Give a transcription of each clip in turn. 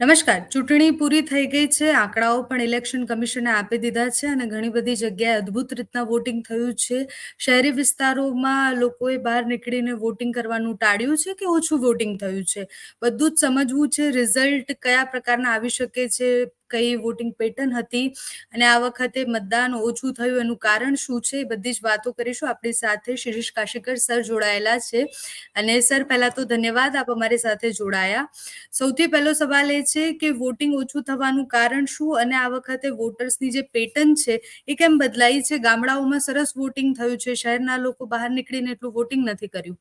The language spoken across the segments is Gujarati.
નમસ્કાર. ચૂંટણી પૂરી થઈ ગઈ છે. આંકડાઓ પણ ઇલેક્શન કમિશને આપી દીધા છે અને ઘણી બધી જગ્યાએ અદ્ભુત રીતના વોટિંગ થયું છે. શહેરી વિસ્તારોમાં લોકોએ બહાર નીકળીને વોટિંગ કરવાનું ટાળ્યું છે કે ઓછું વોટિંગ થયું છે? બધું જ સમજવું છે. રિઝલ્ટ કયા પ્રકારના આવી શકે છે? કઈ વોટિંગ પેટર્ન હતી અને આ વખતે મતદાન ઓછું થયું. એનું કારણ શું છે? બધી જ વાતો કરીશું. આપણી સાથે શિરીષ કાશીકર સર જોડાયેલા છે. અને સર, પહેલા તો ધન્યવાદ આપ અમારી સાથે જોડાયા. સૌથી પહેલો સવાલ એ છે કે વોટિંગ ઓછું થવાનું કારણ શું? અને આ વખતે વોટર્સની જે પેટર્ન છે એ કેમ બદલાઈ છે? ગામડાઓમાં સરસ વોટિંગ થયું છે. શહેરના લોકો બહાર નીકળીને એટલું વોટિંગ નથી કર્યું.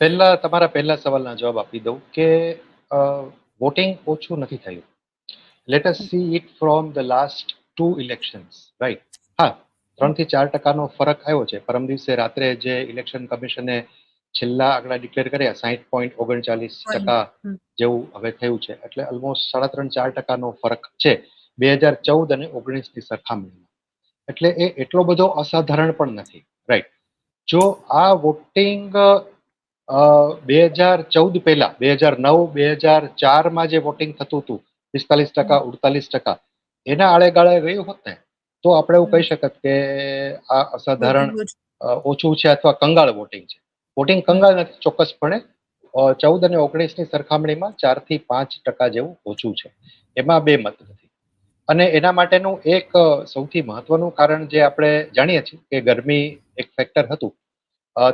પહેલા, તમારા પહેલા સવાલના જવાબ આપી દઉં કે વોટિંગ ઓછું નથી થયું. Let us see it from the last two elections right હા ત્રણથી ચાર ટકાનો ફરક આવ્યો છે. પરમ દિવસે રાત્રે જે ઇલેક્શન કમિશને છેલ્લા આંકડા ડિક્લેર કર્યા સાહીઠ પોઈન્ટ ઓગણચાલીસ ટકા જેવું હવે થયું છે. એટલે ઓલમોસ્ટ સાડા ત્રણ ચાર ટકાનો ફરક છે. બે હજાર ચૌદ અને ઓગણીસની સરખામણીમાં. એટલે એ એટલો બધો અસાધારણ પણ નથી રાઈટ જો આ વોટિંગ બે હજાર ચૌદ પહેલા બે હજાર નવ બે હજાર ચારમાં જે વોટિંગ થતું હતું પિસ્તાલીસ ટકા ઉડતાલીસ ટકા એના આળેગાળે ગયું હોત ને તો આપણે એવું કહી શકત કે આ અસાધારણ ઓછું છે અથવા કંગાળ વોટિંગ છે. વોટિંગ કંગાળ નથી ચોક્કસપણે ચૌદ અને ઓગણીસની સરખામણીમાં ચારથી પાંચ ટકા જેવું ઓછું છે. એમાં બે મત નથી. અને એના માટેનું એક સૌથી મહત્વનું કારણ જે આપણે જાણીએ છીએ કે ગરમી એક ફેક્ટર હતું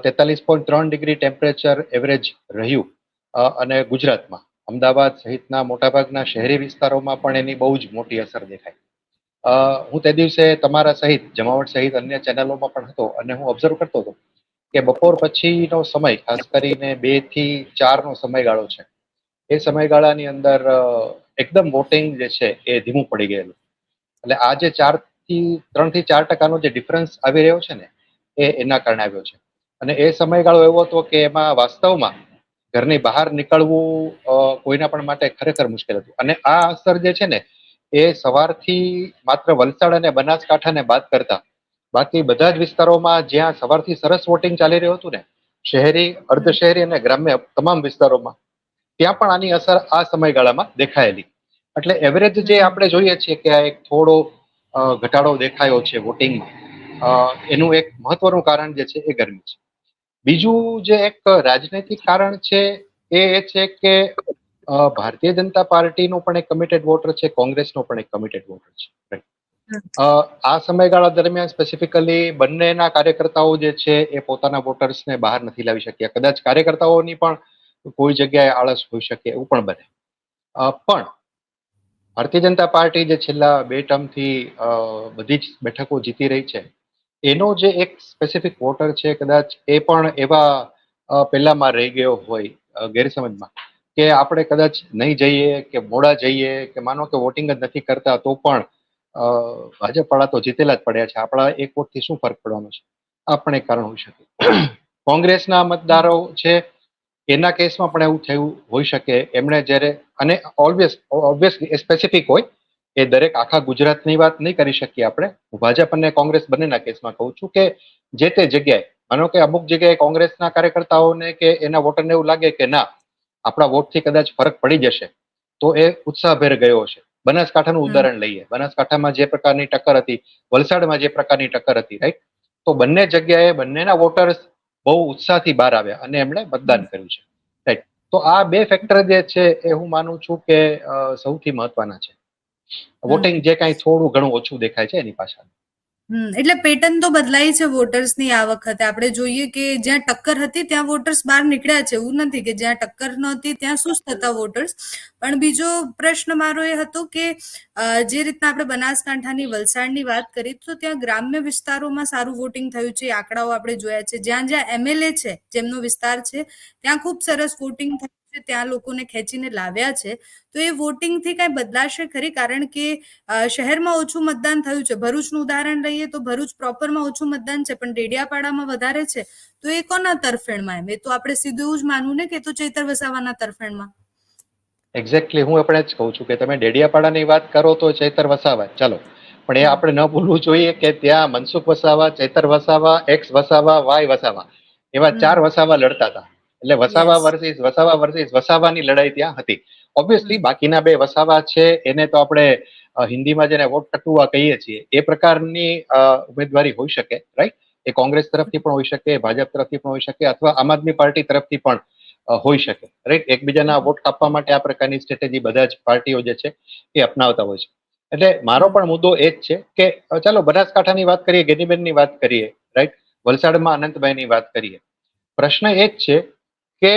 તેતાલીસ પોઈન્ટ ત્રણ ડિગ્રી ટેમ્પરેચર એવરેજ રહ્યું અને ગુજરાતમાં. અમદાવાદ સહિતના મોટાભાગના શહેરી વિસ્તારોમાં પણ એની બહુ જ મોટી અસર દેખાય હું તે દિવસે તમારા સહિત, જમાવટ સહિત અન્ય ચેનલોમાં પણ હતો અને હું ઓબ્ઝર્વ કરતો હતો કે બપોર પછીનો સમય, ખાસ કરીને બેથી ચારનો સમયગાળો છે, એ સમયગાળાની અંદર એકદમ વોટિંગ જે છે એ ધીમું પડી ગયેલું. એટલે આ જે ચારથી, ત્રણથી ચાર ટકાનો જે ડિફરન્સ આવી રહ્યો છે ને, એ એના કારણે આવ્યો છે. અને એ સમયગાળો એવો હતો કે એમાં વાસ્તવમાં ઘરની બહાર નીકળવું કોઈના પણ માટે ખરેખર મુશ્કેલ હતું. અને આ અસર જે છે ને, એ સવારથી માત્ર વલસાડ અને બનાસકાંઠાને બાદ કરતા, બાકી બધા જ વિસ્તારોમાં જ્યાં સવારથી સરસ વોટિંગ ચાલી રહ્યું હતું ને, શહેરી, અર્ધ શહેરી અને ગ્રામ્ય તમામ વિસ્તારોમાં, ત્યાં પણ આની અસર આ સમયગાળામાં દેખાયેલી. એટલે એવરેજ જે આપણે જોઈએ છીએ કે આ એક થોડો ઘટાડો દેખાયો છે વોટિંગમાં. એનું એક મહત્વનું કારણ જે છે એ ગરમી છે. બીજું જે એક રાજનૈતિક કારણ છે એ એ છે કે ભારતીય જનતા પાર્ટીનો પણ એક કમિટેડ વોટર છે, કોંગ્રેસનો પણ એક કમિટેડ વોટર છે. આ સમયગાળા દરમિયાન સ્પેસિફિકલી બંનેના કાર્યકર્તાઓ જે છે એ પોતાના વોટર્સને બહાર નથી લાવી શક્યા. કદાચ કાર્યકર્તાઓની પણ કોઈ જગ્યાએ આળસ હોઈ શકે એવું પણ બને. પણ ભારતીય જનતા પાર્ટી જે છેલ્લા બે ટર્મથી બધી જ બેઠકો જીતી રહી છે એનો જે એક સ્પેસિફિક વોટર છે, કદાચ એ પણ એવા પહેલામાં રહી ગયો હોય ગેરસમજમાં કે આપણે કદાચ નહીં જઈએ, કે મોડા જઈએ, કે માનો કે વોટિંગ જ નથી કરતા, તો પણ ભાજપ વાળા તો જીતેલા જ પડ્યા છે. આપણા એક વોટથી શું ફરક પડવાનો છે? આ પણ એક કારણ હોઈ શકે. કોંગ્રેસના મતદારો છે, એના કેસમાં પણ એવું થયું હોઈ શકે. એમણે જ્યારે, અને ઓલવેઝ ઓબ્વિયસલી સ્પેસિફિક હોય એ દરેક આખા ગુજરાતની વાત નહીં કરી શકીએ આપણે. હું ભાજપ અને કોંગ્રેસ બંનેના કેસમાં કહું છું કે જે તે જગ્યાએ, માનો કે અમુક જગ્યાએ કોંગ્રેસના કાર્યકર્તાઓને કે એના વોટરને એવું લાગે કે ના, આપણા વોટથી કદાચ ફરક પડી જશે, તો એ ઉત્સાહભેર ગયો છે બનાસકાંઠાનું ઉદાહરણ લઈએ. બનાસકાંઠામાં જે પ્રકારની ટક્કર હતી, વલસાડમાં જે પ્રકારની ટક્કર હતી રાઈટ તો બંને જગ્યાએ બંનેના વોટર્સ બહુ ઉત્સાહથી બહાર આવ્યા અને એમણે મતદાન કર્યું છે. રાઈટ તો આ બે ફેક્ટર જે છે એ હું માનું છું કે સૌથી મહત્વના છે. વોટિંગ જે કાંઈ થોડું ઘણું ઓછું દેખાય છે એની પાછળ. એટલે પેટર્ન તો બદલાઈ છે વોટર્સની આ વખતે. આપણે જોઈએ કે જ્યાં ટક્કર હતી ત્યાં વોટર્સ બહાર નીકળ્યા છે એવું નથી કે જ્યાં ટક્કર નહોતી ત્યાં સુસ્ત હતા વોટર્સ પણ બીજો પ્રશ્ન મારો એ હતો કે જે રીતના આપણે બનાસકાંઠાની વલસાડની વાત કરી તો ત્યાં ગ્રામ્ય વિસ્તારોમાં સારું વોટિંગ થયું છે. આંકડાઓ આપણે જોયા છે. જ્યાં જ્યાં એમએલએ છે જેમનો વિસ્તાર છે ત્યાં ખૂબ સરસ વોટિંગ થયું છે ત્યાં લોકોને ખેંચીને લાવ્યા છે. તો એ વોટિંગથી કઈ બદલાશે ખરી? કારણ કે શહેરમાં ઓછું મતદાન થયું છે. ભરૂચનું ઉદાહરણ લઈએ તો ભરૂચ પ્રોપરમાં ઓછું મતદાન છે પણ ડેડિયાપાડામાં વધારે છે. તો એ કોના તરફેણમાં એમ? એ તો આપણે સીધું જ માનવું ને કે તો ચૈતર વસાવાના તરફેણમાં? એક્ઝેક્ટલી હું આપણે જ કહું છું કે તમે ડેડિયાપાડાની વાત કરો તો ચૈતર વસાવા. ચાલો પણ એ આપણે ન ભૂલવું જોઈએ કે ત્યાં મનસુખ વસાવા ચૈતર વસાવા એક્સ વસાવા વાય વસાવા એવા ચાર વસાવા લડતા હતા. એટલે વસાવા. વર્સિસ વસાવા વર્સિસ વસાવાની લડાઈ ત્યાં હતી. ઓબ્વિયસલી બાકીના બે વસાવા છે એને તો આપણે હિન્દીમાં જેને વોટ ટકુવા કહીએ છીએ એ પ્રકારની ઉમેદવારી હોઈ શકે રાઈટ એ કોંગ્રેસ તરફથી પણ હોઈ શકે ભાજપ તરફથી પણ હોઈ શકે અથવા આમ આદમી પાર્ટી તરફથી પણ હોઈ શકે રાઈટ એકબીજાના વોટ કાપવા માટે આ પ્રકારની સ્ટ્રેટેજી બધા જ પાર્ટીઓ જે છે એ અપનાવતા હોય છે. એટલે મારો પણ મુદ્દો એ જ છે કે ચાલો બનાસકાંઠાની વાત કરીએ ગેનીબેનની વાત કરીએ રાઈટ વલસાડમાં અનંતભાઈની વાત કરીએ. પ્રશ્ન એ જ છે કે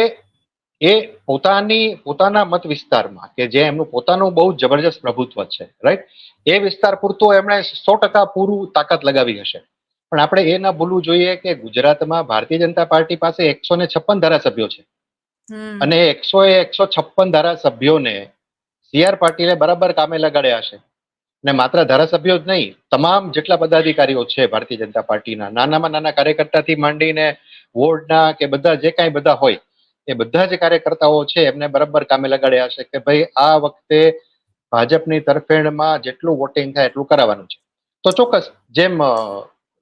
એ પોતાની પોતાના મત વિસ્તારમાં કે જે એમનું પોતાનું બહુ જબરજસ્ત પ્રભુત્વ છે રાઈટ એ વિસ્તાર પૂરતો એમણે સો ટકા પૂરું તાકાત લગાવી હશે. પણ આપણે એ ના ભૂલવું જોઈએ કે ગુજરાતમાં ભારતીય જનતા પાર્ટી પાસે એકસો ને છપ્પન ધારાસભ્યો છે. અને એકસો એ એકસો છપ્પન ધારાસભ્યોને સીઆર પાટીલે બરાબર કામે લગાડ્યા છે. ને માત્ર ધારાસભ્યો જ નહીં તમામ જેટલા પદાધિકારીઓ છે ભારતીય જનતા પાર્ટીના નાનામાં નાના કાર્યકર્તાથી માંડીને વોર્ડના કે બધા જે કાંઈ બધા હોય એ બધા જ કાર્યકર્તાઓ છે એમને બરાબર કામે લગાડ્યા છે કે ભાઈ આ વખતે ભાજપની તરફેણમાં જેટલું વોટિંગ થાય એટલું કરાવવાનું છે. તો ચોક્કસ જેમ અ,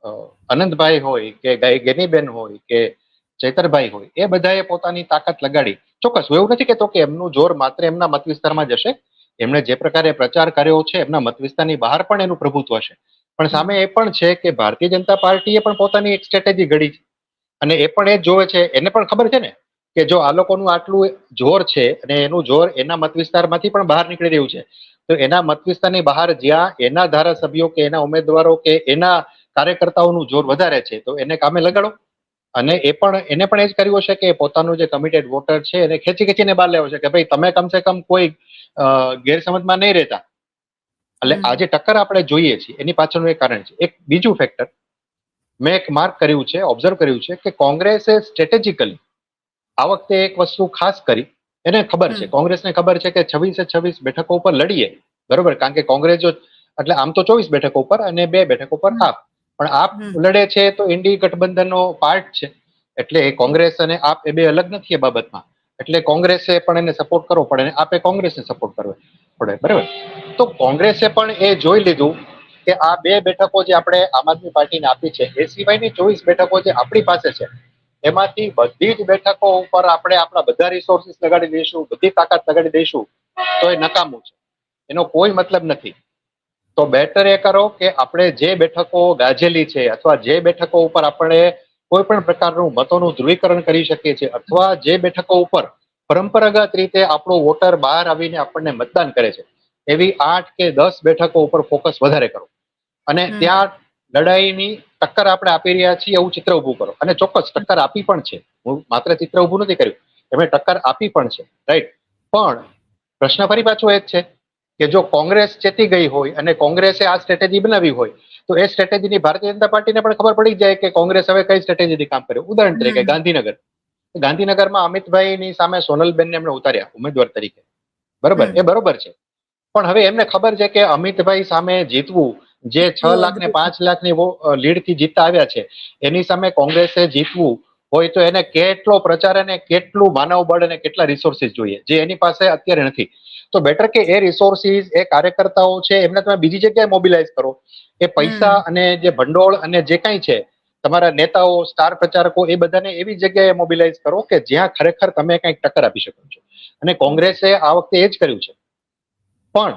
અ, હોય કે ગેનીબેન હોય કે ચૈતરભાઈ હોય એ બધાએ પોતાની તાકાત લગાડી. ચોક્કસ એવું નથી કહેતો કે એમનું જોર માત્ર એમના મત વિસ્તારમાં જશે એમણે જે પ્રકારે પ્રચાર કર્યો છે એમના મત વિસ્તારની બહાર પણ એનું પ્રભુત્વ છે પણ સામે એ પણ છે કે ભારતીય જનતા પાર્ટીએ પણ પોતાની એક સ્ટ્રેટેજી ઘડી છે. અને એ પણ એ જોવે છે એને પણ ખબર છે ને? કે જો આ લોકોનું આટલું જોર છે અને એનું જોર એના મત વિસ્તારમાંથી પણ બહાર નીકળી રહ્યું છે તો એના મત વિસ્તારની બહાર જ્યાં એના ધારાસભ્યો કે એના ઉમેદવારો કે એના કાર્યકર્તાઓનું જોર વધારે છે તો એને કામે લગાડો. અને એ પણ એને પણ એ જ કર્યું હશે કે પોતાનું જે કમિટેડ વોટર છે એને ખેંચી ખેંચીને બહાર લેવો છે કે ભાઈ તમે કમસે કમ કોઈ ગેરસમજમાં નહીં રહેતા. એટલે. આ જે ટક્કર આપણે જોઈએ છીએ એની પાછળનું એક કારણ છે. એક બીજું ફેક્ટર મેં એક માર્ક કર્યું છે ઓબ્ઝર્વ કર્યું છે કે કોંગ્રેસે સ્ટ્રેટેજિકલી આ વખતે એક વસ્તુ ખાસ કરી. એને ખબર છે. કોંગ્રેસને ખબર છે કે છવ્વીસે છવ્વીસ બેઠકો ઉપર લડીએ. બરોબર? કારણ કે કોંગ્રેસ જો એટલે આમ તો ચોવીસ બેઠકો ઉપર અને બે બેઠકો પર આપ. પણ આપ લડે છે તો ઇન્ડી ગઠબંધનનો પાર્ટ છે. એટલે કોંગ્રેસ અને આપ એ બે અલગ નથી એ બાબતમાં. એટલે કોંગ્રેસે પણ એને સપોર્ટ કરવો પડે અને આપે કોંગ્રેસને સપોર્ટ કરવો પડે. બરાબર? તો કોંગ્રેસે પણ એ જોઈ લીધું કે આ બે બેઠકો જે આપણે આમ આદમી પાર્ટીને આપી છે એ સિવાયની ચોવીસ બેઠકો જે આપણી પાસે છે એમાંથી બધી જ બેઠકો ઉપર આપણે આપણા બધા રિસોર્સિસ લગાડી દઈશું બધી તાકાત લગાડી દઈશું તો એ નકામું છે. એનો કોઈ મતલબ નથી. તો બેટર એ કરો કે આપણે જે બેઠકો ગાજેલી છે અથવા જે બેઠકો ઉપર આપણે કોઈ પણ પ્રકારનું મતોનું ધ્રુવીકરણ કરી શકીએ છીએ અથવા જે બેઠકો ઉપર પરંપરાગત રીતે આપણો વોટર બહાર આવીને આપણને મતદાન કરે છે એવી આઠ કે દસ બેઠકો ઉપર ફોકસ વધારે કરો. અને ત્યાં લડાઈની ટક્કર આપણે આપી રહ્યા છીએ એવું ચિત્ર ઊભું કરો. અને ચોક્કસ ટક્કર આપી પણ છે. હું માત્ર ચિત્ર ઊભું નથી કર્યું. એમણે ટક્કર આપી પણ છે. રાઈટ પણ પ્રશ્ન ફરી પાછો એ જ છે કે જો કોંગ્રેસ ચેતી ગઈ હોય અને કોંગ્રેસે આ સ્ટ્રેટેજી બનાવી હોય તો એ સ્ટ્રેટેજીની ભારતીય જનતા પાર્ટીને પણ ખબર પડી જાય કે કોંગ્રેસ હવે કઈ સ્ટ્રેટેજીથી કામ કર્યું. ઉદાહરણ તરીકે. ગાંધીનગર. ગાંધીનગરમાં અમિતભાઈની સામે સોનલબેનને એમણે ઉતાર્યા ઉમેદવાર તરીકે. બરોબર? એ બરોબર છે. પણ હવે એમને ખબર છે કે અમિતભાઈ સામે જીતવું જે છ લાખ ને પાંચ પાંચ લાખની લીડથી જીતતા આવ્યા છે. એની સામે કોંગ્રેસે જીતવું હોય તો એને કેટલો પ્રચાર અને કેટલું માનવ બળ અને કેટલા રિસોર્સિસ જોઈએ જે એની પાસે અત્યારે નથી. તો બેટર કે એ રિસોર્સિસ એ કાર્યકર્તાઓ છે એમને તમે બીજી જગ્યાએ મોબિલાઇઝ કરો. એ પૈસા અને જે ભંડોળ અને જે કાંઈ છે તમારા નેતાઓ સ્ટાર પ્રચારકો એ બધાને એવી જગ્યાએ મોબિલાઇઝ કરો કે જ્યાં ખરેખર તમે કંઈક ટક્કર આપી શકો છો. અને કોંગ્રેસે આ વખતે એ જ કર્યું છે. પણ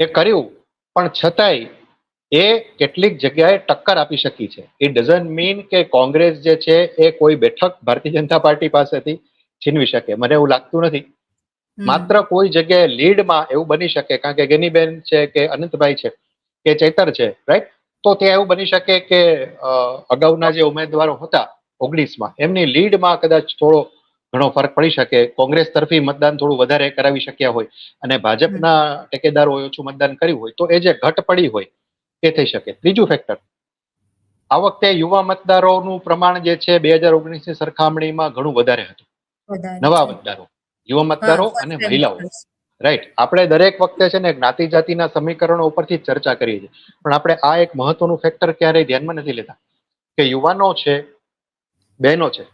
એ કર્યું પણ છતાંય એ કેટલીક જગ્યાએ ટક્કર આપી શકી છે. ઇટ ડઝન્ટ મીન કે કોંગ્રેસ જે છે એ કોઈ બેઠક ભારતીય જનતા પાર્ટી પાસેથી છીનવી શકે. મને એવું લાગતું નથી. માત્ર કોઈ જગ્યાએ લીડમાં એવું બની શકે. કારણ કે ગેનીબેન છે કે અનંતભાઈ છે કે ચૈતર છે રાઈટ તો ત્યાં એવું બની શકે કે અગાઉના જે ઉમેદવારો હતા ઓગણીસમાં એમની લીડમાં કદાચ થોડો ઘણો ફરક પડી શકે. કોંગ્રેસ તરફી મતદાન થોડું વધારે કરાવી શક્યા હોય અને ભાજપના ટેકેદારોએ ઓછું મતદાન કર્યું હોય તો એ જે ઘટ પડી હોય એ થઈ શકે. ત્રીજું ફેક્ટર આ વખતે યુવા મતદારોનું પ્રમાણ જે છે બે હજાર ઓગણીસની સરખામણીમાં ઘણું વધારે હતું. નવા મતદારો યુવા મતદારો અને મહિલાઓ. રાઈટ આપણે દરેક વખતે છે ને જ્ઞાતિ જાતિના સમીકરણો ઉપરથી ચર્ચા કરીએ છીએ. પણ આપણે આ એક મહત્વનું ફેક્ટર ક્યારેય ધ્યાનમાં નથી લેતા. કે યુવાનો છે બહેનો છે.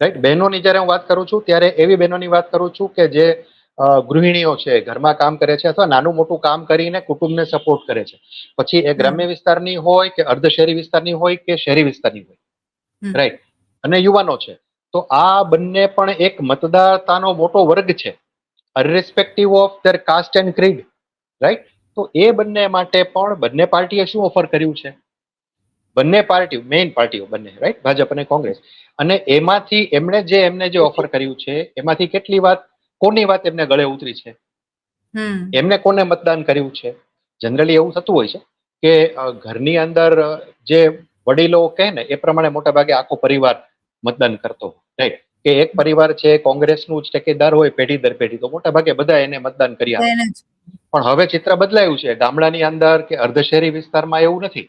રાઈટ બહેનોની જ્યારે હું વાત કરું છું ત્યારે એવી બહેનોની વાત કરું છું કે જે ગૃહિણીઓ છે ઘરમાં કામ કરે છે અથવા નાનું મોટું કામ કરીને કુટુંબને સપોર્ટ કરે છે. પછી એ ગ્રામ્ય વિસ્તારની હોય કે અર્ધ શહેરી વિસ્તારની હોય કે શહેરી વિસ્તારની હોય. રાઈટ અને યુવાનો છે. તો આ બંને પણ એક મતદાતાનો મોટો વર્ગ છે. Irrespective of their caste and creed right તો એ બંને માટે પણ બંને પાર્ટીએ શું ઓફર કર્યું છે? બંને પાર્ટી મેઇન પાર્ટીઓ બંને રાઈટ ભાજપ અને કોંગ્રેસ. અને એમાંથી એમણે જે એમને જે ઓફર કર્યું છે એમાંથી કેટલી વાત કોની વાત એમને ગળે ઉતરી છે? એમને કોને મતદાન કર્યું છે? જનરલી એવું થતું હોય છે કે ઘરની અંદર જે વડીલો કહે ને એ પ્રમાણે મોટા ભાગે આખો પરિવાર મતદાન કરતો રાઈટ કે એક પરિવાર છે કોંગ્રેસનું જ ટેકેદાર હોય પેઢી દર પેઢી તો મોટા ભાગે બધા એને મતદાન કરી આપે. પણ હવે ચિત્ર બદલાયું છે ગામડાની અંદર કે અર્ધશહેરી વિસ્તારમાં એવું નથી.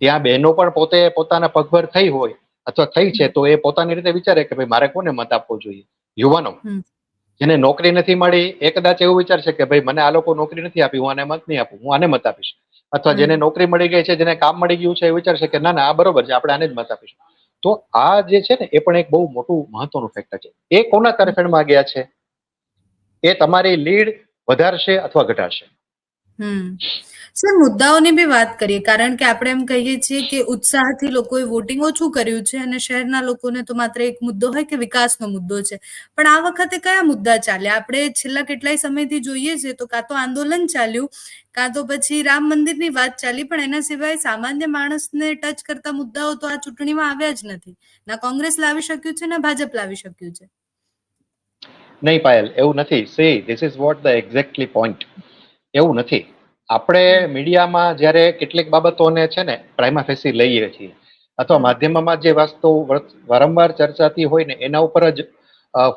ત્યાં બહેનો પણ પોતે પોતાના પગભર થઈ હોય અથવા થઈ છે તો એ પોતાની રીતે વિચારે કે ભાઈ મારે કોને મત આપવો જોઈએ? યુવાનો. જેને નોકરી નથી મળી એ કદાચ એવું વિચારશે કે ભાઈ મને આ લોકો નોકરી નથી આપી હું આને મત નહીં આપું હું આને મત આપીશ. અથવા જેને નોકરી મળી ગઈ છે જેને કામ મળી ગયું છે એ વિચારશે કે ના ના આ બરોબર છે આપણે આને જ મત આપીશું. તો આ જે છે ને એ પણ એક બહુ મોટું મહત્વનું ફેક્ટર છે. એ કોના તરફેણમાં ગયા છે? એ તમારી લીડ વધારશે અથવા ઘટાડશે? સર, મુદ્દાઓની બી વાત કરીએ. કારણ કે આપણે એમ કહીએ છીએ કે ઉત્સાહથી લોકોએ વોટિંગ ઓછું કર્યું છે અને શહેરના લોકોને તો માત્ર એક મુદ્દો હોય કે વિકાસનો મુદ્દો છે. પણ આ વખતે કયા મુદ્દા ચાલ્યા? આપણે છેલ્લા કેટલાય સમયથી જોઈએ છે તો કાં તો આંદોલન ચાલ્યું, કાં તો પછી રામ મંદિરની વાત ચાલી, પણ એના સિવાય સામાન્ય માણસને ટચ કરતા મુદ્દાઓ તો આ ચૂંટણીમાં આવ્યા જ નથી. ના કોંગ્રેસ લાવી શક્યું છે, ના ભાજપ લાવી શક્યું છે. નહીં પાયલ, એવું નથી. See this is what the exactly point એવું નથી. આપણે મીડિયામાં જ્યારે કેટલીક બાબતોને છે ને પ્રાઇમા ફેસી લઈએ છીએ અથવા. માધ્યમમાં જે વસ્તુ વારંવાર ચર્ચાતી હોય ને એના ઉપર જ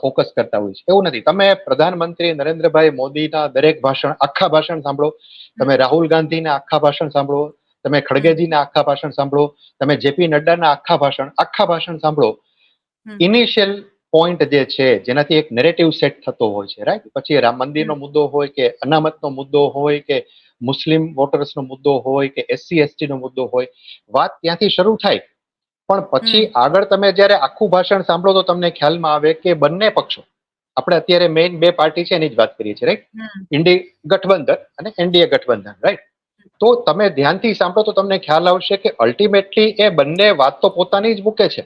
ફોકસ કરતા હોય છે. એવું નથી. તમે પ્રધાનમંત્રી નરેન્દ્રભાઈ મોદીના દરેક ભાષણ આખા ભાષણ સાંભળો. તમે રાહુલ ગાંધીના આખા ભાષણ સાંભળો. તમે ખડગેજીના આખા ભાષણ સાંભળો. તમે જેપી નડ્ડાના આખા ભાષણ આખા ભાષણ સાંભળો. ઇનિશિયલ પોઈન્ટ જે છે જેનાથી એક નેરેટિવ સેટ થતો હોય છે રાઈટ પછી રામ મંદિરનો મુદ્દો હોય કે અનામતનો મુદ્દો હોય કે મુસ્લિમ વોટર્સનો મુદ્દો હોય કે એસસી એસટી નો મુદ્દો હોય વાત ત્યાંથી શરૂ થાય. પણ પછી આગળ તમે જ્યારે આખું ભાષણ સાંભળો તો તમને ખ્યાલમાં આવે કે બંને પક્ષો આપણે અત્યારે મેઇન બે પાર્ટી છે એની જ વાત કરીએ છીએ રાઈટ. ઇન્ડી ગઠબંધન અને એનડીએ ગઠબંધન રાઈટ તો તમે ધ્યાનથી સાંભળો તો તમને ખ્યાલ આવશે કે અલ્ટિમેટલી એ બંને વાત તો પોતાની જ મૂકે છે.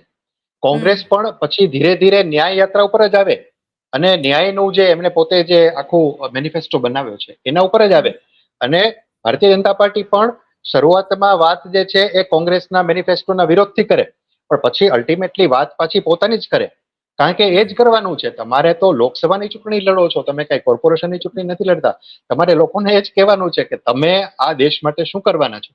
કોંગ્રેસ પણ પછી ધીરે ધીરે ન્યાય યાત્રા ઉપર જ આવે અને ન્યાયનું જે એમણે પોતે જે આખું મેનિફેસ્ટો બનાવ્યો છે એના ઉપર જ આવે. અને ભારતીય જનતા પાર્ટી પણ શરૂઆતમાં વાત જે છે એ કોંગ્રેસના મેનિફેસ્ટોના વિરોધથી કરે પણ પછી અલ્ટિમેટલી વાત પાછી પોતાની જ કરે. કારણ કે એ જ કરવાનું છે તમારે તો લોકસભાની ચૂંટણી લડો છો તમે કઈ કોર્પોરેશનની ચૂંટણી નથી લડતા. તમારે લોકોને એ જ કહેવાનું છે કે તમે આ દેશ માટે શું કરવાના છો?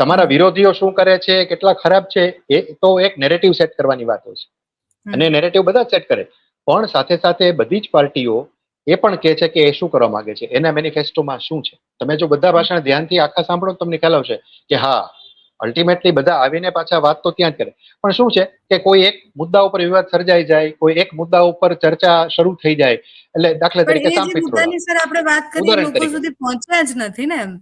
તમારા વિરોધીઓ શું કરે છે કેટલા ખરાબ છે એ તો એક નેરેટિવ સેટ કરવાની વાતો છે. અને નેરેટિવ બધા સેટ કરે. પણ સાથે સાથે બધી જ પાર્ટીઓ એ પણ કહે છે કે એ શું કરવા માંગે છે એના મેનિફેસ્ટોમાં શું છે? તમે જો બધા ભાષણ ધ્યાનથી આખા સાંભળો તમને ખ્યાલ આવશે કે હા અલ્ટિમેટલી બધા આવીને પાછા વાત તો ત્યાં જ કરે. પણ શું છે કે કોઈ એક મુદ્દા ઉપર વિવાદ સર્જાઈ જાય કોઈ એક મુદ્દા ઉપર ચર્ચા શરૂ થઈ જાય એટલે દાખલા તરીકે સાંપિત્રોડા સર આપણે વાત કરીએ લોકો સુધી પહોંચ્યા જ નથી ને એમ.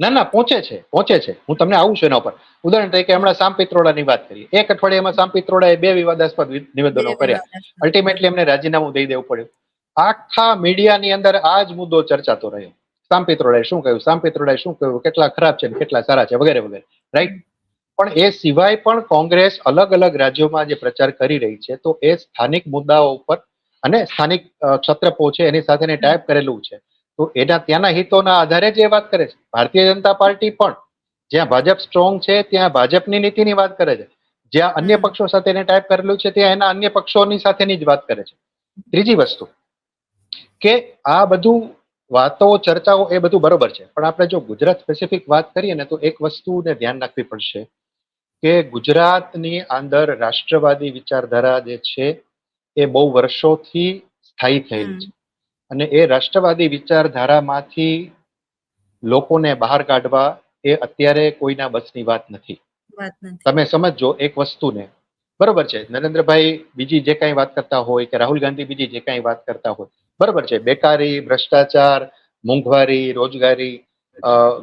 ના ના પહોંચે છે પહોંચે છે. હું તમને આવું છું એના ઉપર. ઉદાહરણ તરીકે હમણાં સામ પિત્રોડાની વાત કરી એક અઠવાડિયામાં સામ પિત્રોડાએ બે વિવાદાસ્પદ નિવેદનો કર્યા. અલ્ટિમેટલી એમને રાજીનામું દઈ દેવું પડ્યું. આખા મીડિયાની અંદર આ જ મુદ્દો ચર્ચાતો રહ્યો. સામ પિત્રોડાએ શું કહ્યું? સામ પિત્રોડાએ શું કહ્યું? કેટલા ખરાબ છે કેટલા સારા છે? વગેરે વગેરે. રાઈટ પણ એ સિવાય પણ કોંગ્રેસ અલગ અલગ રાજ્યોમાં જે પ્રચાર કરી રહી છે તો એ સ્થાનિક મુદ્દાઓ ઉપર અને સ્થાનિક અ, ક્ષત્રપો છે એની સાથે ટાઈપ કરેલું છે. તો એના ત્યાંના હિતોના આધારે જ એ વાત કરે છે. ભારતીય જનતા પાર્ટી પણ જ્યાં ભાજપ સ્ટ્રોંગ છે, ત્યાં ભાજપની નીતિની વાત કરે છે. જ્યાં અન્ય પક્ષો સાથે એને ટાઈપ કરેલું છે, ત્યાં એના અન્ય પક્ષોની સાથેની જ વાત કરે છે. ત્રીજી વસ્તુ કે આ બધું વાતો, ચર્ચાઓ એ બધું બરોબર છે. પણ આપણે જો ગુજરાત સ્પેસિફિક વાત કરીએ ને તો એક વસ્તુને ધ્યાન રાખવી પડશે કે ગુજરાતની અંદર રાષ્ટ્રવાદી વિચારધારા જે છે, એ બહુ વર્ષોથી સ્થાયી થયેલી છે. અને એ રાષ્ટ્રવાદી વિચારધારામાંથી લોકોને બહાર કાઢવા એ અત્યારે કોઈના બસની વાત નથી. વાત નથી. તમે સમજજો એક વસ્તુને. બરોબર છે. નરેન્દ્રભાઈ બીજી જે કાંઈ વાત કરતા હોય કે રાહુલ ગાંધી બીજી જે કાંઈ વાત કરતા હોય બરોબર છે. બેકારી ભ્રષ્ટાચાર મોંઘવારી રોજગારી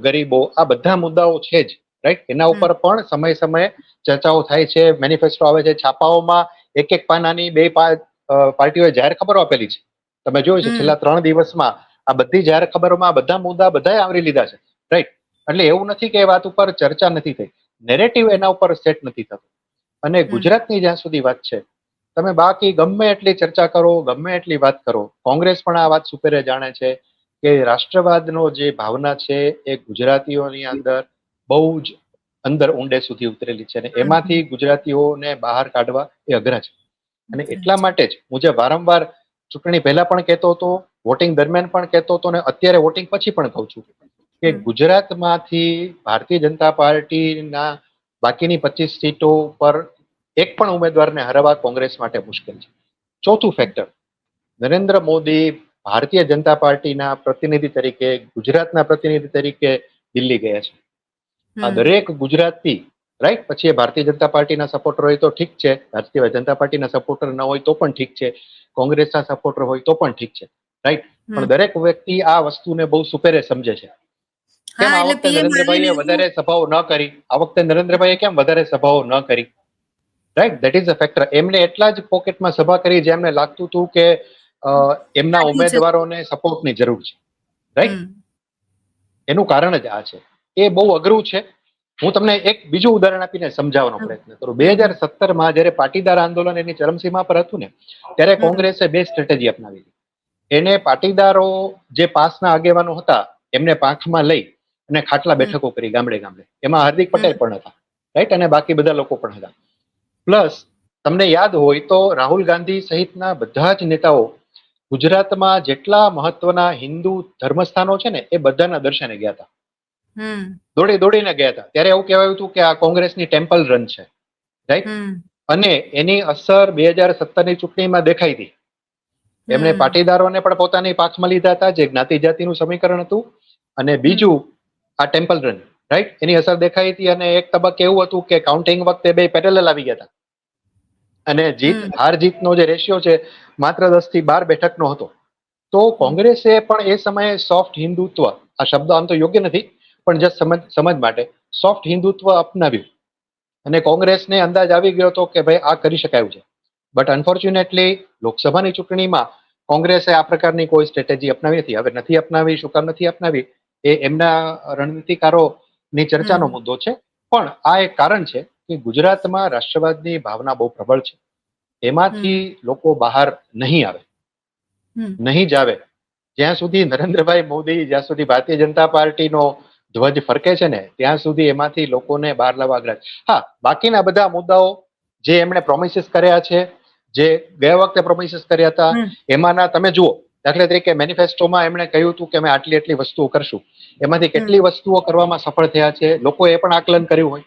ગરીબો આ બધા મુદ્દાઓ છે જ રાઈટ એના ઉપર પણ સમય સમયે ચર્ચાઓ થાય છે મેનિફેસ્ટો આવે છે. છાપાઓમાં એક એક પાનાની બે પાર્ટીઓએ જાહેર ખબરો આપેલી છે. તમે જોયું છે છેલ્લા ત્રણ દિવસમાં આ બધી જાહેર ખબરોમાં બધા મુદ્દા બધાએ આવરી લીધા છે. રાઈટ એટલે એવું નથી કે એ વાત ઉપર ચર્ચા નથી થઈ. નેરેટિવ એના ઉપર સેટ નથી થતો. અને ગુજરાતની જ્યાં સુધી વાત છે તમે બાકી ગમે એટલી ચર્ચા કરો ગમે એટલી વાત કરો કોંગ્રેસ પણ આ વાત સુપેરે જાણે છે કે રાષ્ટ્રવાદનો જે ભાવના છે એ ગુજરાતીઓની અંદર બહુ જ અંદર ઊંડે સુધી ઉતરેલી છે અને એમાંથી ગુજરાતીઓને બહાર કાઢવા એ અઘરા છે. અને એટલા માટે જ હું જે વારંવાર ચૂંટણી પહેલા પણ કહેતો હતો વોટિંગ દરમિયાન પણ કહેતો હતો ને અત્યારે વોટિંગ પછી પણ કહું છું કે ગુજરાતમાંથી ભારતીય જનતા પાર્ટીના બાકીની પચીસ સીટો પર એક પણ ઉમેદવારને હરાવવા કોંગ્રેસ માટે મુશ્કેલ છે. ચોથું ફેક્ટર નરેન્દ્ર મોદી ભારતીય જનતા પાર્ટીના પ્રતિનિધિ તરીકે ગુજરાતના પ્રતિનિધિ તરીકે દિલ્હી ગયા છે. આ દરેક ગુજરાતી રાઈટ પછી એ ભારતીય જનતા પાર્ટીના સપોર્ટર હોય તો ઠીક છે ભારતીય જનતા પાર્ટીના સપોર્ટર ન હોય તો પણ ઠીક છે. કોંગ્રેસના સપોર્ટર હોય તો પણ ઠીક છે રાઈટ પણ દરેક વ્યક્તિ આ વસ્તુને બહુ સુપેરે સમજે છે. કેમ આ વખતે નરેન્દ્રભાઈએ વધારે સભાઓ ન કરી? આ વખતે નરેન્દ્રભાઈએ કેમ વધારે સભાઓ ન કરી? Right that is a factor એમને એટલા જ પોકેટમાં સભા કરી જેમને લાગતું હતું કે એમના ઉમેદવારોને સપોર્ટની જરૂર છે રાઈટ એનું કારણ જ આ છે. એ બહુ અઘરું છે. હું તમને એક બીજું ઉદાહરણ આપીને સમજાવવાનો. પ્રયત્ન કરું. બે હજાર સત્તરમાં જયારે પાટીદાર આંદોલન એની ચરમસીમા પર હતું ને ત્યારે કોંગ્રેસે બે સ્ટ્રેટેજી અપનાવી એને પાટીદારો જે પાસના આગેવાનો હતા એમને પાંખમાં લઈ અને ખાટલા બેઠકો કરી ગામડે ગામડે. એમાં હાર્દિક પટેલ પણ હતા રાઈટ અને બાકી બધા લોકો પણ હતા. પ્લસ તમને યાદ હોય તો રાહુલ ગાંધી સહિતના બધા જ નેતાઓ ગુજરાતમાં જેટલા મહત્વના હિન્દુ ધર્મસ્થાનો છે ને એ બધાના દર્શને ગયા હતા. દોડી દોડીને ગયા હતા. ત્યારે એવું કહેવાયું હતું કે આ કોંગ્રેસની ટેમ્પલ રન છે. રાઈટ અને એની અસર બે હજાર સત્તરની ચૂંટણીમાં દેખાઈ હતી. એમણે. પાટીદારોને પણ પોતાની પાખમાં લીધા હતા જે જ્ઞાતિ જાતિનું સમીકરણ હતું. અને બીજું આ ટેમ્પલ રન. રાઈટ એની અસર દેખાઈ હતી અને એક તબક્કે એવું હતું કે કાઉન્ટિંગ વખતે બે પેરેલલ આવી ગયા હતા. અને જીત. હાર જીતનો જે રેશિયો છે માત્ર દસથી બાર બેઠકનો હતો. તો કોંગ્રેસે પણ એ સમયે સોફ્ટ હિન્દુત્વ આ શબ્દ આમ તો યોગ્ય નથી પણ જસ્ટ સમજ સમજ માટે સોફ્ટ હિન્દુત્વ અપનાવ્યું. અને કોંગ્રેસને અંદાજ આવી ગયો હતો કે ભાઈ આ કરી શકાયું છે. બટ અનફોર્ચ્યુનેટલી લોકસભાની ચૂંટણીમાં કોંગ્રેસે આ પ્રકારની કોઈ સ્ટ્રેટેજી અપનાવી નથી. હવે નથી અપનાવી શું કામ નથી અપનાવી એ એમના રણનીતિકારોની ચર્ચાનો મુદ્દો છે. પણ આ એક કારણ છે કે ગુજરાતમાં રાષ્ટ્રવાદની ભાવના બહુ પ્રબળ છે. એમાંથી લોકો બહાર નહીં આવે. નહીં જ આવે. જ્યાં સુધી નરેન્દ્રભાઈ મોદી જ્યાં સુધી ભારતીય જનતા પાર્ટીનો ધ્વજ ફરકે છે ને ત્યાં સુધી એમાંથી લોકોને બહાર લાવવા અઘરા હા બાકીના બધા મુદ્દાઓ જે એમણે પ્રોમિસીસ કર્યા છે જે ગયા વખતે પ્રોમિસીસ કર્યા હતા. એમાંના તમે જુઓ દાખલા તરીકે મેનિફેસ્ટોમાં એમણે કહ્યું હતું કે અમે આટલી આટલી વસ્તુઓ કરશું. એમાંથી કેટલી વસ્તુઓ કરવામાં સફળ થયા છે લોકોએ પણ આકલન કર્યું હોય.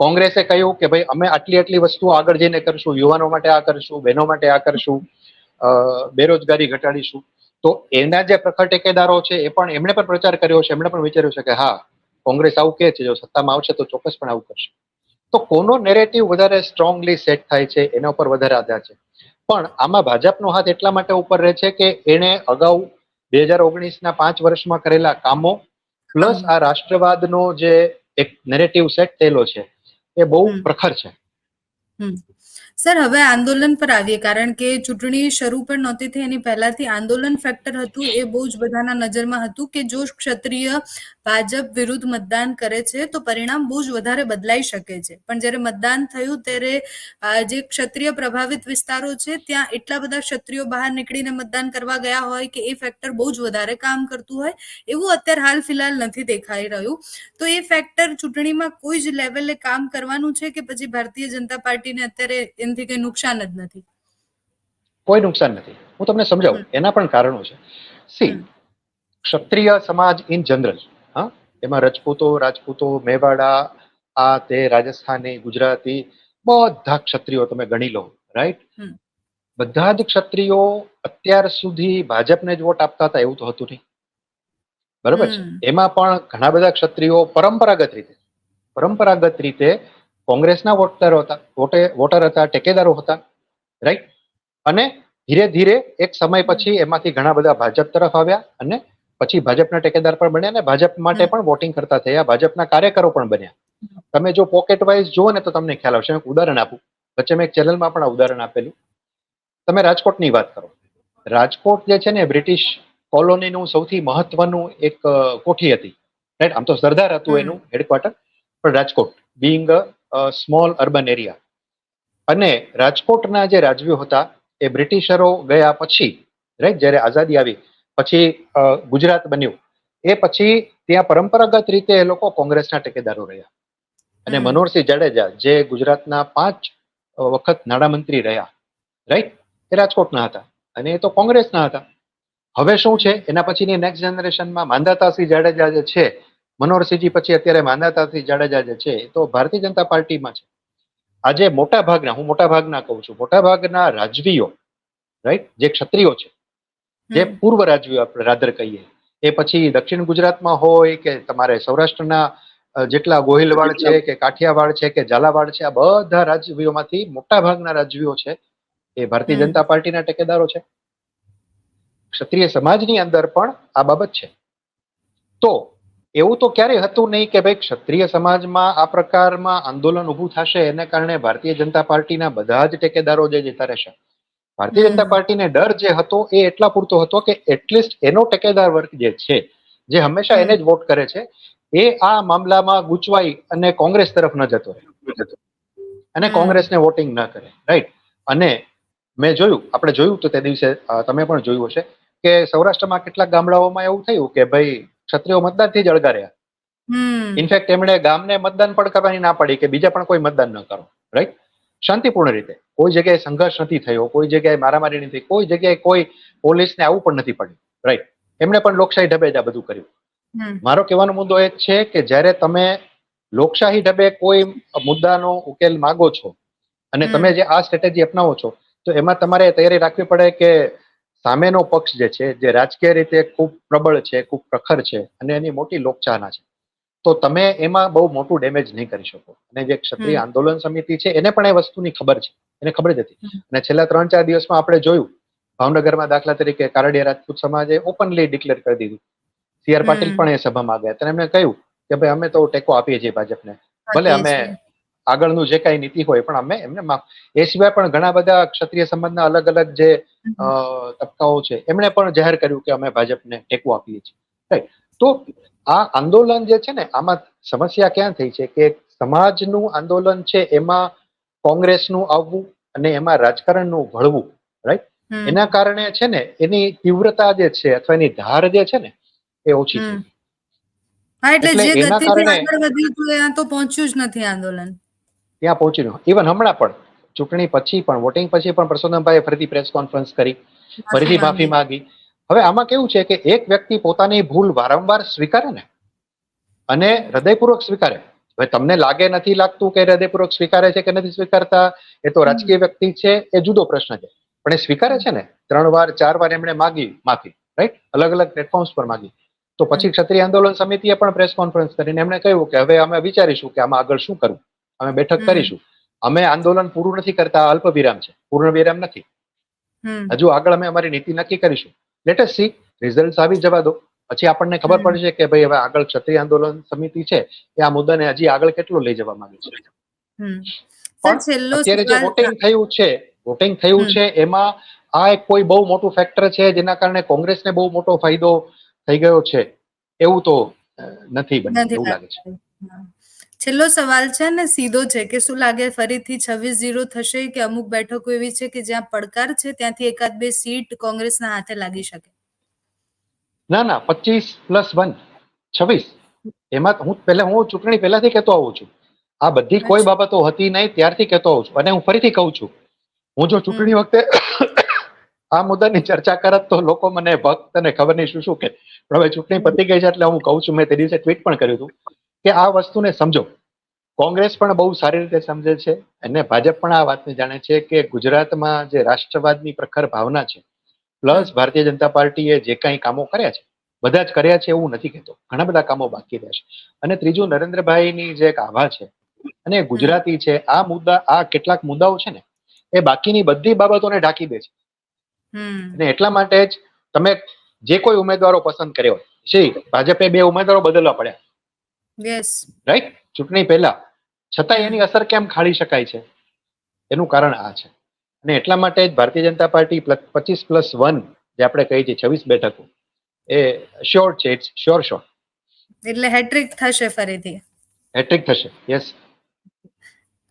કોંગ્રેસે કહ્યું કે ભાઈ અમે આટલી આટલી વસ્તુઓ આગળ જઈને કરશું યુવાનો માટે આ કરશું બહેનો માટે આ કરશું બેરોજગારી ઘટાડીશું. તો એના જે પ્રખર ટેકેદારો છે એ પણ એમણે પણ પ્રચાર કર્યો છે એમણે પણ વિચાર્યું છે કે હા કોંગ્રેસ આવું કહે છે જો સત્તામાં આવશે તો ચોક્કસ પણ આવું કરશે. તો કોનો નેરેટિવ વધારે સ્ટ્રોંગલી સેટ થાય છે એના ઉપર વધારે આધાર છે. પણ આમાં ભાજપનો હાથ એટલા માટે ઉપર રહે છે કે એણે અગાઉ બે હજાર ઓગણીસના પાંચ વર્ષમાં કરેલા કામો પ્લસ આ રાષ્ટ્રવાદનો જે એક નેરેટિવ સેટ થયેલો છે એ બહુ પ્રખર છે. સર, હવે આંદોલન પર આવીએ, કારણ કે ચૂંટણી શરૂ પણ નહોતી થઈ એની પહેલાથી આંદોલન ફેક્ટર હતું, એ બહુ જ બધાના નજરમાં હતું કે જો ક્ષત્રિય ભાજપ વિરુદ્ધ મતદાન કરે છે, તો પરિણામ બહુ જ વધારે બદલાઈ શકે છે. પણ જ્યારે મતદાન થયું, ત્યારે જે ક્ષત્રિય પ્રભાવિત વિસ્તારો છે, ત્યાં એટલા બધા ક્ષત્રિયો બહાર નીકળીને મતદાન કરવા ગયા હોય કે એ ફેક્ટર બહુ જ વધારે કામ કરતું હોય, એવું અત્યારે હાલ ફિલહાલ નથી દેખાઈ રહ્યું. તો એ ફેક્ટર ચૂંટણીમાં કોઈ જ લેવલે કામ કરવાનું છે કે પછી ભારતીય જનતા પાર્ટીને અત્યારે એનાથી કઈ નુકસાન જ નથી. કોઈ નુકસાન નથી. હું તમને સમજાવું એના પણ કારણો છે. સી ક્ષત્રિય સમાજ ઇન જનરલ હા? એમાં રજપૂતો રાજપૂતો મેવાડા આ તે રાજસ્થાની ગુજરાતી બધા ક્ષત્રિયો તમે ગણી લો રાઈટ બધા જ ક્ષત્રિયો અત્યાર સુધી ભાજપને જ વોટ આપતા હતા એવું તો હતું નહીં. બરોબર છે? એમાં પણ ઘણા બધા ક્ષત્રિયો પરંપરાગત રીતે પરંપરાગત રીતે કોંગ્રેસના વોટર હતા વોટે વોટર હતા ટેકેદારો હતા રાઈટ અને ધીરે ધીરે એક સમય પછી એમાંથી ઘણા બધા ભાજપ તરફ આવ્યા અને પછી ભાજપના ટેકેદાર પણ બન્યા અને ભાજપ માટે પણ વોટિંગ કરતા થયા ભાજપના કાર્યકરો પણ બન્યા. તમે જો પોકેટ વાઇઝ જુઓ ને તો તમને ખ્યાલ આવશે એક ઉદાહરણ આપું. વચ્ચે મેં એક ચેનલમાં પણ આ ઉદાહરણ આપેલું. તમે રાજકોટની વાત કરો. રાજકોટ જે છે ને બ્રિટિશ કોલોનીનું સૌથી મહત્વનું એક કોઠી હતી. રાઈટ આમ તો સરદાર હતું એનું હેડક્વાર્ટર પણ Rajkot being small urban area અને રાજકોટના જે રાજવીઓ હતા એ બ્રિટિશરો ગયા પછી રાઈટ જ્યારે આઝાદી આવી પછી ગુજરાત બન્યું. એ પછી ત્યાં પરંપરાગત રીતે એ લોકો કોંગ્રેસના ટેકેદારો રહ્યા. અને. મનોહરસિંહ જાડેજા જે ગુજરાતના પાંચ વખત નાણામંત્રી રહ્યા રાઈટ એ રાજકોટના હતા. અને એ તો કોંગ્રેસના હતા. હવે શું છે? એના પછીની નેક્સ્ટ જનરેશનમાં માંધાતાસિંહ જાડેજા જે છે મનોહરસિંહજી પછી અત્યારે માંદાતાથી જાડેજા જે છે તો ભારતીય જનતા પાર્ટીમાં છે. આજે મોટા ભાગના હું મોટા ભાગના કહું છું મોટા ભાગના રાજવીઓ રાઈટ જે ક્ષત્રિયો છે જે પૂર્વ રાજવીઓ આપણે રાધર કહીએ એ પછી દક્ષિણ ગુજરાતમાં હોય કે તમારે સૌરાષ્ટ્રના જેટલા ગોહિલવાડ છે કે કાઠિયાવાડ છે કે ઝાલાવાડ છે આ બધા રાજવીઓમાંથી મોટા ભાગના રાજવીઓ છે એ ભારતીય. જનતા પાર્ટીના ટેકેદારો છે. ક્ષત્રિય સમાજની અંદર પણ આ બાબત છે. તો એવું તો ક્યારેય હતું નહીં કે ભાઈ ક્ષત્રિય સમાજમાં આ પ્રકારમાં આંદોલન ઊભું થશે એને કારણે ભારતીય જનતા પાર્ટીના બધા જ ટેકેદારો જે જતા રહેશે. ભારતીય. જનતા પાર્ટીને ડર જે હતો એ એટલા પૂરતો હતો કે એટલીસ્ટ એનો ટેકેદાર વર્ગ જે છે જે હંમેશા એને જ વોટ કરે છે એ આ મામલામાં ગૂંચવાઈ અને કોંગ્રેસ તરફ ન જતો રહે. અને કોંગ્રેસને વોટિંગ ન કરે રાઈટ અને મેં જોયું આપણે જોયું તો તે દિવસે તમે પણ જોયું હશે કે સૌરાષ્ટ્રમાં કેટલાક ગામડાઓમાં એવું થયું કે ભાઈ ક્ષત્રિયો મતદાનથી જ અળગા રહ્યા. ઇનફેક્ટ એમણે ગામને મતદાન પણ કરવાની ના પડી કે બીજા પણ કોઈ મતદાન ન કરો. રાઈટ શાંતિપૂર્ણ રીતે. કોઈ જગ્યાએ સંઘર્ષ નથી થયો કોઈ જગ્યાએ મારામારી નથી કોઈ જગ્યાએ કોઈ પોલીસને આવું પણ નથી પડ્યું. રાઈટ એમણે પણ લોકશાહી ઢબે જ આ બધું કર્યું. મારો કહેવાનો મુદ્દો એ છે કે જ્યારે તમે લોકશાહી ઢબે કોઈ મુદ્દાનો ઉકેલ માગો છો અને તમે જે આ સ્ટ્રેટેજી અપનાવો છો તો એમાં તમારે તૈયારી રાખવી પડે કે સામેનો પક્ષ જે છે જે રાજકીય રીતે ખૂબ પ્રબળ છે ખૂબ પ્રખર છે અને એની મોટી લોકચાહના છે. તો તમે એમાં બહુ મોટું ડેમેજ નહીં કરી શકો. અને જે ક્ષત્રિય આંદોલન સમિતિ છે એને પણ એ વસ્તુની ખબર છે. એને ખબર જ હતી. અને છેલ્લા ત્રણ ચાર દિવસમાં આપણે જોયું ભાવનગરમાં દાખલા તરીકે કારડિયા રાજપૂત સમાજે ઓપનલી ડિક્લેર કરી દીધું. સી આર પાટીલ પણ એ સભામાં ગયા અને એમણે કહ્યું કે ભાઈ અમે તો ટેકો આપીએ છીએ ભાજપને. ભલે અમે. આગળનું જે કાંઈ નીતિ હોય પણ અમે એમને માફ એ સિવાય પણ ઘણા બધા ક્ષત્રિય સંબંધના અલગ અલગ જે તબક્કાઓ છે એમણે પણ જાહેર કર્યું કે અમે ભાજપને ટેકો આપીએ છીએ. Right. તો આ આંદોલન જે છે ને આમાં સમસ્યા ક્યાં થઈ છે કે સમાજનું આંદોલન છે એમાં કોંગ્રેસનું આવવું અને એમાં રાજકારણનું ભળવું રાઈટ એના કારણે છે ને એની તીવ્રતા જે છે અથવા એની ધાર જે છે ને એ ઓછી છે હા એટલે જે ગતિથી આગળ વધ્યું ત્યાં તો પહોંચ્યું જ નથી આંદોલન. ત્યાં પહોંચી રહ્યો. ઇવન હમણાં પણ ચૂંટણી પછી પણ વોટિંગ પછી પણ પરસોત્તમભાઈએ ફરીથી પ્રેસ કોન્ફરન્સ કરી ફરીથી માફી માંગી. હવે આમાં કેવું છે કે એક વ્યક્તિ પોતાની ભૂલ વારંવાર સ્વીકારે ને અને હૃદયપૂર્વક સ્વીકારે. હવે તમને લાગે નથી લાગતું કે હૃદયપૂર્વક સ્વીકારે છે કે નથી સ્વીકારતા? એ તો રાજકીય વ્યક્તિ છે એ જુદો પ્રશ્ન છે. પણ એ સ્વીકારે છે ને ત્રણ વાર ચાર વાર એમણે માગી માફી રાઈટ અલગ અલગ પ્લેટફોર્મ્સ પર માગી. તો પછી ક્ષત્રિય આંદોલન સમિતિએ પણ પ્રેસ કોન્ફરન્સ કરીને એમણે કહ્યું કે હવે અમે વિચારીશું કે આમાં આગળ શું કરવું. અમે બેઠક કરીશું. અમે આંદોલન પૂરું નથી કરતા અલ્પ વિરામ છે. પૂર્ણ વિરામ નથી હજુ આગળ અમે અમારી નીતિ નક્કી કરીશું. લેટેસ્ટ સી રિઝલ્ટ આવી જવા દો. પછી આપણને ખબર પડશે કે ભાઈ હવે આગળ ક્ષત્રિય આંદોલન સમિતિ છે એ આ મુદ્દાને હજી આગળ કેટલો લઈ જવા માંગે છે. પણ અત્યારે જે વોટિંગ થયું છે વોટિંગ થયું છે એમાં આ એક કોઈ બહુ મોટું ફેક્ટર છે જેના કારણે કોંગ્રેસને બહુ મોટો ફાયદો થઈ ગયો છે. એવું તો નથી બન્યું. એવું લાગે છે. છેલ્લો સવાલ છે ને સીધો છે કે શું લાગે ફરીથી છવ્વીસ ઝીરો થશે કે અમુક બેઠકો એવી છે કે જ્યાં પડકાર છે ત્યાંથી એકાદ બે સીટ કોંગ્રેસના હાથે લાગી શકે? ના ના પચીસ પ્લસ વન છવ્વીસ. એમાં હું પહેલા હું ચૂંટણી પહેલાથી કહેતો આવું છું. આ બધી કોઈ બાબતો હતી નહીં ત્યારથી કહેતો આવું છું. અને હું ફરીથી કહું છું હું જો ચૂંટણી વખતે આ મુદ્દાની ચર્ચા કરત તો લોકો મને ભક્ત અને ખબર નહીં શું શું કે. પણ હવે ચૂંટણી પતી ગઈ છે એટલે હું કહું છું મેં તે દિવસે ટ્વીટ પણ કર્યું હતું. કે આ વસ્તુને સમજો. કોંગ્રેસ પણ બહુ સારી રીતે સમજે છે અને ભાજપ પણ આ વાતને જાણે છે કે ગુજરાતમાં જે રાષ્ટ્રવાદની પ્રખર ભાવના છે પ્લસ ભારતીય જનતા પાર્ટીએ જે કાંઈ કામો કર્યા છે બધા જ કર્યા છે એવું નથી કહેતો. ઘણા બધા કામો બાકી રહ્યા છે. અને ત્રીજું નરેન્દ્રભાઈની જે એક આભા છે અને ગુજરાતી છે આ મુદ્દા આ કેટલાક મુદ્દાઓ છે ને એ બાકીની બધી બાબતોને ઢાંકી દે છે. અને એટલા માટે જ તમે જે કોઈ ઉમેદવારો પસંદ કર્યો છે ભાજપે બે ઉમેદવારો બદલવા પડ્યા. યસ રાઈટ ચૂંટણી પહેલા. છતાં એની અસર કેમ ખાળી શકાય છે? એનું કારણ આ છે. અને એટલા માટે જ ભારતીય જનતા પાર્ટી પચીસ પ્લસ વન જે આપણે કહીએ છીએ છવ્વીસ બેઠકો એ શ્યોર છે ઇટ્સ શ્યોર શ્યોર એટલે હેટ્રિક થશે ફરીથી. હેટ્રિક થશે. યસ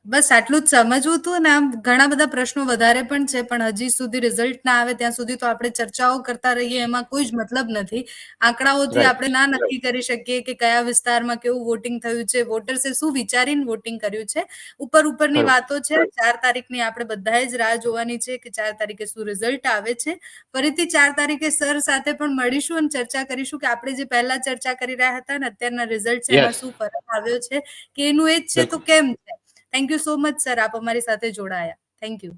બસ આટલું જ સમજવું હતું ને આમ ઘણા બધા પ્રશ્નો વધારે પણ છે પણ હજી સુધી રિઝલ્ટ ના આવે ત્યાં સુધી તો આપણે ચર્ચાઓ કરતા રહીએ એમાં કોઈ જ મતલબ નથી. આંકડાઓથી. આપણે ના નક્કી કરી શકીએ કે કયા વિસ્તારમાં કેવું વોટિંગ થયું છે વોટર્સે શું વિચારીને વોટિંગ કર્યું છે. ઉપર ઉપરની વાતો છે ચાર તારીખની આપણે બધાએ જ રાહ જોવાની છે કે ચાર તારીખે શું રિઝલ્ટ આવે છે. ફરીથી ચાર તારીખે સર સાથે પણ મળીશું અને ચર્ચા કરીશું કે આપણે જે પહેલા ચર્ચા કરી રહ્યા હતા ને અત્યારના રિઝલ્ટ એમાં શું ફરક આવ્યો છે કે એનું એ જ છે તો કેમ છે? Thank you so much sir આપ અમારી સાથે જોડાયા. Thank you